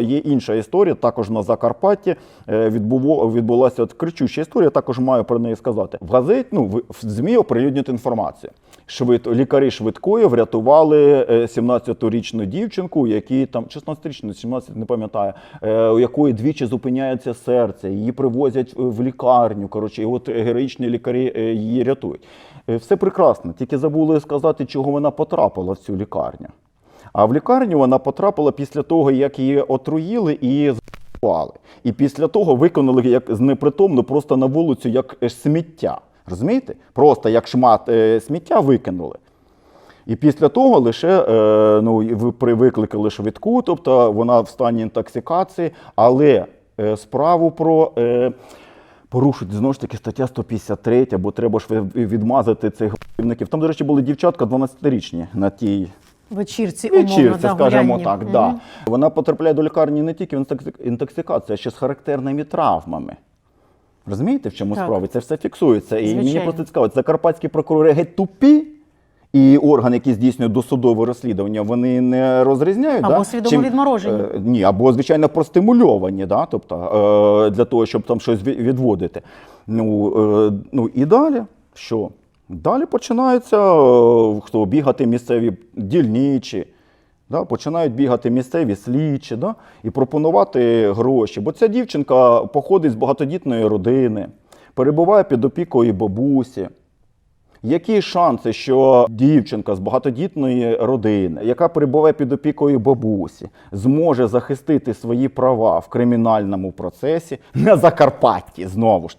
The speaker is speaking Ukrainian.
Є інша історія, також на Закарпатті е, відбуло, відбулася от кричуща історія, також маю про неї сказати. В газеті, ну, в ЗМІ оприлюднюють інформацію. Швид, лікарі швидкої врятували е, 17-річну дівчинку, якій там 16-річну, 17, не пам'ятаю, е, у якої двічі зупиняється серце, її привозять е, в лікарню. Коротше, і от героїчні лікарі е, її рятують. Е, Все прекрасно, тільки забули сказати, чого вона потрапила в цю лікарню. А в лікарню вона потрапила після того, як її отруїли і з***вали. І після того виконали як знепритомно просто на вулицю як е, сміття. Розумієте? Просто як шмат е, сміття викинули. І після того лише е, ну, викликали швидку, тобто вона в стані інтоксикації, але е, справу про. Е, Порушують знову ж таки стаття 153, бо треба ж відмазати цих гівників. Там, до речі, були дівчатка 12-річні на тій Вечірці, умовно, вечірці, да, скажімо так. Мгм. Да. Вона потрапляє до лікарні не тільки в інтоксикацію, а ще з характерними травмами. Розумієте, в чому Так. справа? Це все фіксується. І мені просто цікаво, закарпатські прокурори геть тупі. І орган, який здійснює досудове розслідування, вони не розрізняють. Або да? свідомо відморожені. Е, ні, або, звичайно, простимульовані, да? тобто, е, для того, щоб там щось відводити. Ну, е, ну і далі що? Далі починаються е, хто бігати місцеві дільничі, да? починають бігати місцеві слідчі да? і пропонувати гроші. Бо ця дівчинка походить з багатодітної родини, перебуває під опікою бабусі. Які шанси, що дівчинка з багатодітної родини, яка перебуває під опікою бабусі, зможе захистити свої права в кримінальному процесі на Закарпатті знову ж?